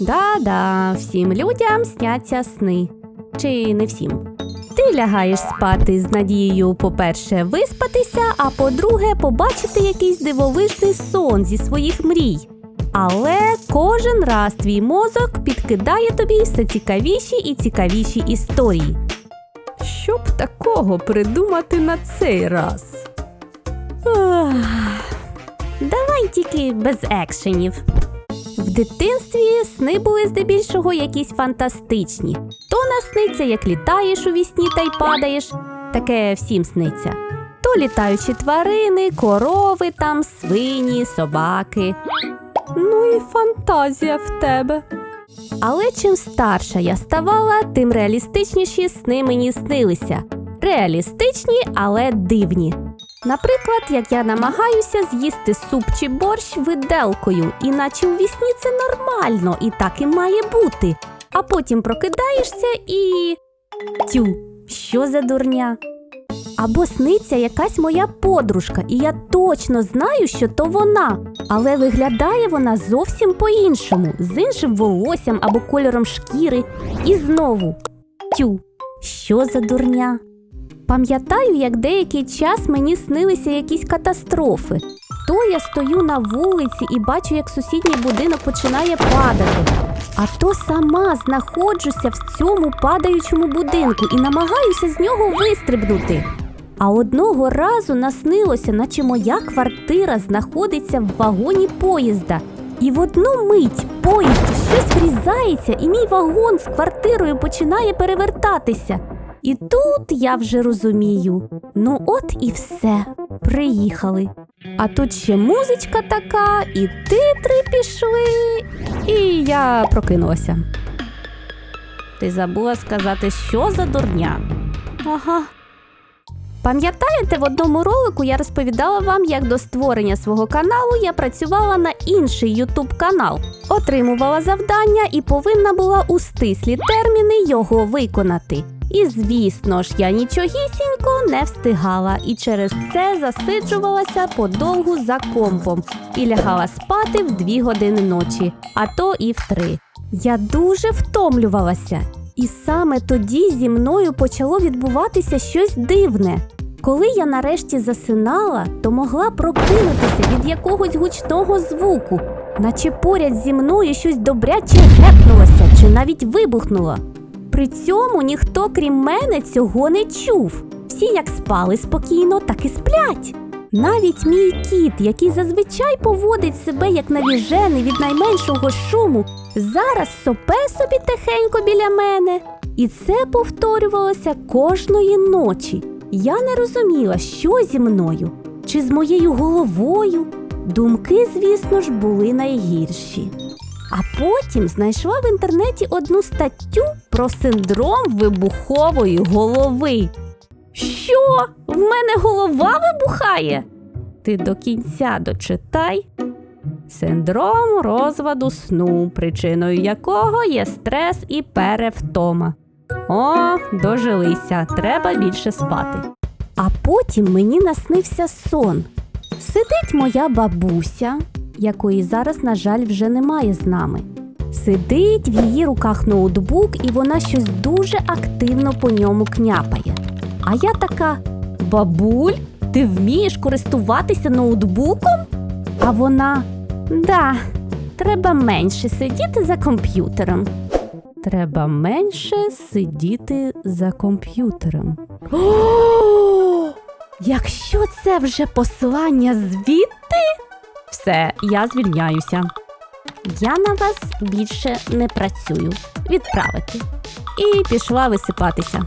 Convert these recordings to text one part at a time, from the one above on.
Да-да, всім людям сняться сни. Чи не всім? Ти лягаєш спати з надією, по-перше, виспатися, а по-друге, побачити якийсь дивовижний сон зі своїх мрій. Але кожен раз твій мозок підкидає тобі все цікавіші і цікавіші історії. Що б такого придумати на цей раз? Ах, Давай тільки без екшенів. В дитинстві сни були здебільшого якісь фантастичні. То насниться, як літаєш у вісні та й падаєш. Таке всім сниться. То літаючі тварини, корови там, свині, собаки. Ну і фантазія в тебе. Але чим старша я ставала, тим реалістичніші сни мені снилися. Реалістичні, але дивні. Наприклад, як я намагаюся з'їсти суп чи борщ виделкою, іначе у вісні це нормально і так і має бути. А потім прокидаєшся і. Тю, що за дурня? Або сниться якась моя подружка, і я точно знаю, що то вона, але виглядає вона зовсім по-іншому, з іншим волоссям або кольором шкіри. І знову тю, що за дурня? Пам'ятаю, як деякий час мені снилися якісь катастрофи. То я стою на вулиці і бачу, як сусідній будинок починає падати. А то сама знаходжуся в цьому падаючому будинку і намагаюся з нього вистрибнути. А одного разу наснилося, наче моя квартира знаходиться в вагоні поїзда. І в одну мить поїзд щось врізається, і мій вагон з квартирою починає перевертатися. І тут я вже розумію. Ну от і все, приїхали. А тут ще музичка така, і титри пішли, і я прокинулася. Ти забула сказати, що за дурня? Ага. Пам'ятаєте, в одному ролику я розповідала вам, як до створення свого каналу я працювала на інший Ютуб канал, отримувала завдання і повинна була у стислі терміни його виконати. І звісно ж, я нічогісінько не встигала і через це засиджувалася подовгу за компом і лягала спати в дві години ночі, а то і в три. Я дуже втомлювалася, і саме тоді зі мною почало відбуватися щось дивне. Коли я нарешті засинала, то могла прокинутися від якогось гучного звуку, наче поряд зі мною щось добряче гепнулося чи навіть вибухнуло. При цьому ніхто, крім мене, цього не чув. Всі як спали спокійно, так і сплять. Навіть мій кіт, який зазвичай поводить себе як навіжений від найменшого шуму, зараз сопе собі тихенько біля мене. І це повторювалося кожної ночі. Я не розуміла, що зі мною, чи з моєю головою. Думки, звісно ж, були найгірші. А потім знайшла в інтернеті одну статтю про синдром вибухової голови. Що? В мене голова вибухає? Ти до кінця дочитай. Синдром розваду сну, причиною якого є стрес і перевтома. О, дожилися, треба більше спати. А потім мені наснився сон. Сидить моя бабуся, якої зараз, на жаль, вже немає з нами. Сидить в її руках ноутбук, і вона щось дуже активно по ньому княпає. А я така: бабуль, ти вмієш користуватися ноутбуком? А вона да, треба менше сидіти за комп'ютером. Треба менше сидіти за комп'ютером. О! Якщо це вже послання звідти, все, я звільняюся. Я на вас більше не працюю. Відправити. І пішла висипатися.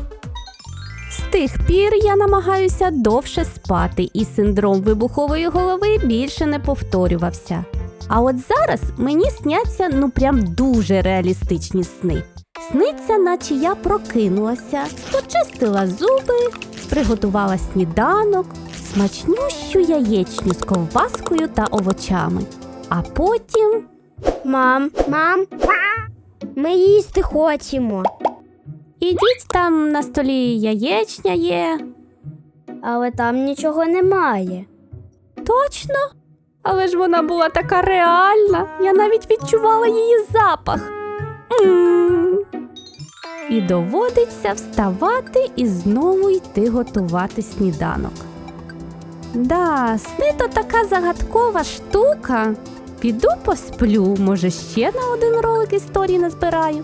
З тих пір я намагаюся довше спати, і синдром вибухової голови більше не повторювався. А от зараз мені сняться ну прям дуже реалістичні сни. Сниться, наче я прокинулася, почистила зуби, приготувала сніданок, смачнющу яєчню з ковбаскою та овочами. А потім Мам, мам, ми їсти хочемо. ідіть там на столі яєчня є. Але там нічого немає. Точно? Але ж вона була така реальна. Я навіть відчувала її запах. М. І доводиться вставати і знову йти готувати сніданок. Да, сни то така загадкова штука. Піду посплю, може ще на один ролик історії назбираю.